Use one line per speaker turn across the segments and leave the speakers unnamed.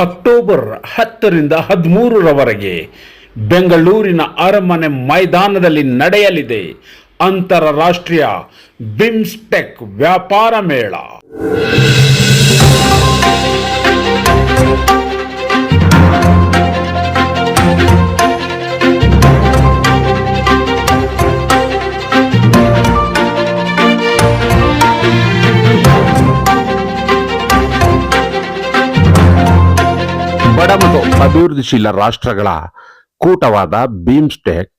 October ಹತ್ತರಿಂದ ಹದಿಮೂರರವರೆಗೆ ಬೆಂಗಳೂರಿನ ಅರಮನೆ ಮೈದಾನದಲ್ಲಿ ನಡೆಯಲಿದೆ. ಅಂತಾರಾಷ್ಟ್ರೀಯ ಬಿಮ್ಸ್ಟೆಕ್ ವ್ಯಾಪಾರ ಮೇಳ. ಬಡ ಮತ್ತು ಅಭಿವೃದ್ಧಿಶೀಲ ರಾಷ್ಟ್ರಗಳ ಕೂಟವಾದ ಬೀಮ್ಸ್ಟೆಕ್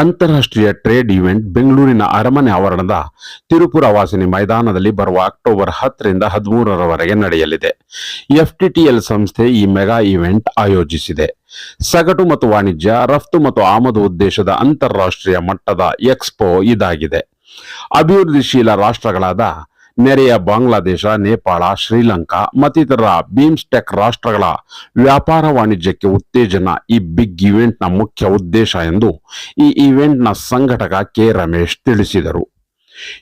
ಅಂತಾರಾಷ್ಟ್ರೀಯ ಟ್ರೇಡ್ ಇವೆಂಟ್ ಬೆಂಗಳೂರಿನ ಅರಮನೆ ಆವರಣದ ತಿರುಪುರ ವಾಸಿನಿ ಮೈದಾನದಲ್ಲಿ ಬರುವ ಅಕ್ಟೋಬರ್ ಹತ್ತರಿಂದ ಹದಿಮೂರರವರೆಗೆ ನಡೆಯಲಿದೆ. ಎಫ್ಟಿಟಿಎಲ್ ಸಂಸ್ಥೆ ಈ ಮೆಗಾ ಇವೆಂಟ್ ಆಯೋಜಿಸಿದೆ. ಸಗಟು ಮತ್ತು ವಾಣಿಜ್ಯ, ರಫ್ತು ಮತ್ತು ಆಮದು ಉದ್ದೇಶದ ಅಂತಾರಾಷ್ಟ್ರೀಯ ಮಟ್ಟದ ಎಕ್ಸ್ಪೋ ಇದಾಗಿದೆ. ಅಭಿವೃದ್ಧಿಶೀಲ ರಾಷ್ಟ್ರಗಳಾದ ನೆರೆಯ ಬಾಂಗ್ಲಾದೇಶ, ನೇಪಾಳ, ಶ್ರೀಲಂಕಾ ಮತ್ತಿತರ ಬೀಮ್ಸ್ಟೆಕ್ ರಾಷ್ಟ್ರಗಳ ವ್ಯಾಪಾರ ವಾಣಿಜ್ಯಕ್ಕೆ ಉತ್ತೇಜನ ಈ ಬಿಗ್ ಇವೆಂಟ್ನ ಮುಖ್ಯ ಉದ್ದೇಶ ಎಂದು ಈ ಇವೆಂಟ್ನ ಸಂಘಟಕ ಕೆ. ರಮೇಶ್ ತಿಳಿಸಿದರು.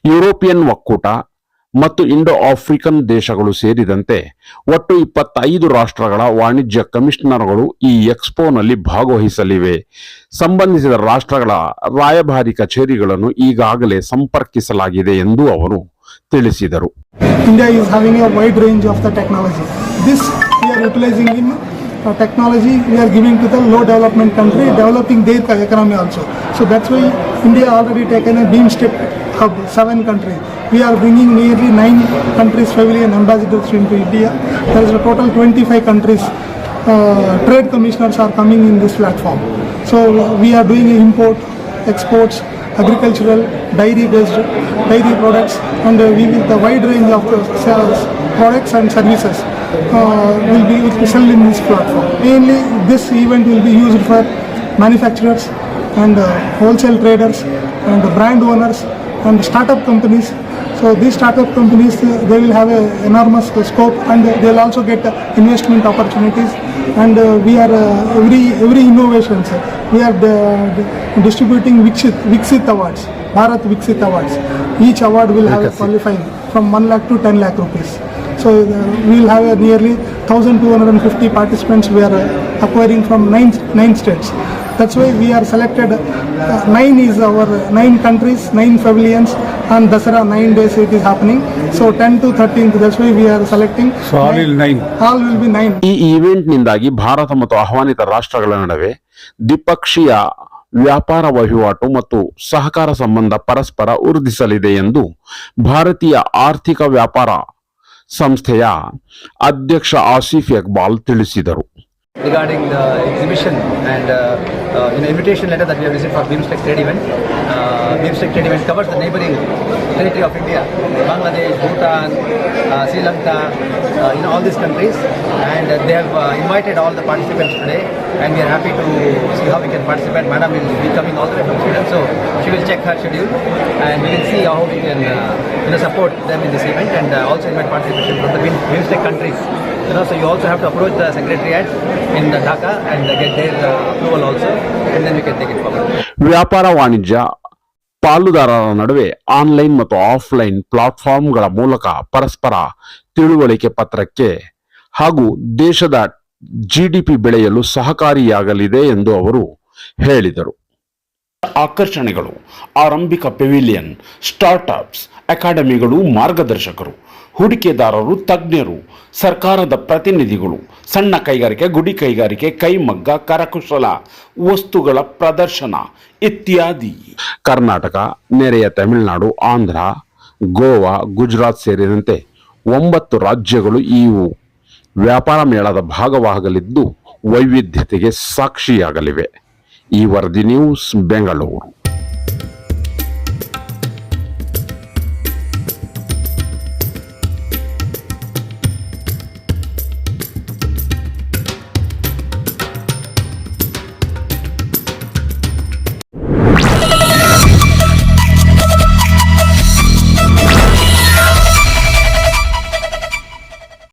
ಯುರೋಪಿಯನ್ ಒಕ್ಕೂಟ ಮತ್ತು ಇಂಡೋ ಆಫ್ರಿಕನ್ ದೇಶಗಳು ಸೇರಿದಂತೆ ಒಟ್ಟು ಇಪ್ಪತ್ತೈದು ರಾಷ್ಟ್ರಗಳ ವಾಣಿಜ್ಯ ಕಮಿಷನರ್ಗಳು ಈ ಎಕ್ಸ್ಪೋನಲ್ಲಿ ಭಾಗವಹಿಸಲಿವೆ. ಸಂಬಂಧಿಸಿದ ರಾಷ್ಟ್ರಗಳ ರಾಯಭಾರಿ ಕಚೇರಿಗಳನ್ನು ಈಗಾಗಲೇ ಸಂಪರ್ಕಿಸಲಾಗಿದೆ ಎಂದು ಅವರು ತಿಳಿಸಿದರು
India is having a wide range of the technology. This we are utilizing in uh, technology we are giving to the low development country, developing their economy also. So that's why India already taken a beam step hub, seven countries. We are bringing nearly nine countries pavilion ambassadors into India. There is a total 25 countries. Uh, trade commissioners are coming in this platform. So we are doing import, exports, agricultural, dairy-based dairy products, and uh, we will the wide range of products and services uh, will be will be sold in this platform. Mainly, this event will be used for manufacturers and uh, wholesale traders and brand owners and startup companies. So these startup companies, they will have a enormous scope and they will also get investment opportunities. And uh, we are uh, every every innovations, we are uh, di- distributing Viksit, Viksit awards, Bharat Viksit awards. Each award will have a qualifying from 1 lakh to 10 lakh rupees. So uh, we will have nearly 1250 participants we are uh, acquiring from nine, nine states. That's why we are selected, uh, nine is our, nine countries, nine pavilions and Dasara nine days it is happening. So 10 to 13th, that's why we are selecting.
So all will nine.
All will be nine.
ಈ nindagi Bharat ಮತ್ತು ಆಹ್ವಾನಿತ ರಾಷ್ಟ್ರಗಳ ನಡುವೆ ದ್ವಿಪಕ್ಷೀಯ ವ್ಯಾಪಾರ ವಹಿವಾಟು ಮತ್ತು ಸಹಕಾರ ಸಂಬಂಧ ಪರಸ್ಪರ ವೃದ್ಧಿಸಲಿದೆ ಎಂದು ಭಾರತೀಯ ಆರ್ಥಿಕ ವ್ಯಾಪಾರ ಸಂಸ್ಥೆಯ ಅಧ್ಯಕ್ಷ ಆಸಿಫ್ ಇಕ್ಬಾಲ್ ತಿಳಿಸಿದರು
regarding the exhibition and uh, uh, you know, invitation letter that we have received for BIMSTEC trade event. Uh, BIMSTEC trade event covers the neighboring territory of India, Bangladesh, Bhutan, uh, Sri Lanka, uh, you know, all these countries. And uh, they have uh, invited all the participants today and we are happy to see how we can participate. Madam will be coming all the way from Sweden, so she will check her schedule and we will see how we can uh, you know, support them in this event and uh, also invite participation from the BIM- BIMSTEC countries. You know, so you also have to approach the secretariat in the Dhaka and get their uh, approval also, and then we can take it forward.
ವ್ಯಾಪಾರ ವಾಣಿಜ್ಯ ಪಾಲುದಾರರ ನಡುವೆ online ಮತ್ತು offline ಪ್ಲಾಟ್ಫಾರ್ಮ್ಗಳ ಮೂಲಕ ಪರಸ್ಪರ ತಿಳುವಳಿಕೆ ಪತ್ರಕ್ಕೆ ಹಾಗೂ ದೇಶದ ಜಿಡಿಪಿ ಬೆಳೆಯಲು ಸಹಕಾರಿಯಾಗಲಿದೆ ಎಂದು ಅವರು ಹೇಳಿದರು ಆಕರ್ಷಣೆಗಳು ಆರಂಭಿಕ ಪೆವಿಲಿಯನ್ ಸ್ಟಾರ್ಟ್ಅಪ್ಸ್ ಅಕಾಡೆಮಿಗಳು ಮಾರ್ಗದರ್ಶಕರು ಹೂಡಿಕೆದಾರರು, ತಜ್ಞರು, ಸರ್ಕಾರದ ಪ್ರತಿನಿಧಿಗಳು, ಸಣ್ಣ ಕೈಗಾರಿಕೆ, ಗುಡಿ ಕೈಗಾರಿಕೆ, ಕೈಮಗ್ಗ, ಕರಕುಶಲ ವಸ್ತುಗಳ ಪ್ರದರ್ಶನ ಇತ್ಯಾದಿ. ಕರ್ನಾಟಕ, ನೆರೆಯ ತಮಿಳುನಾಡು, ಆಂಧ್ರ, ಗೋವಾ, ಗುಜರಾತ್ ಸೇರಿದಂತೆ ಒಂಬತ್ತು ರಾಜ್ಯಗಳು ಇವು. ವ್ಯಾಪಾರ ಮೇಳದ ಭಾಗವಾಗಲಿದ್ದು ವೈವಿಧ್ಯತೆಗೆ ಸಾಕ್ಷಿಯಾಗಲಿವೆ. ಈ ವರದಿ ನ್ಯೂಸ್ ಬೆಂಗಳೂರು.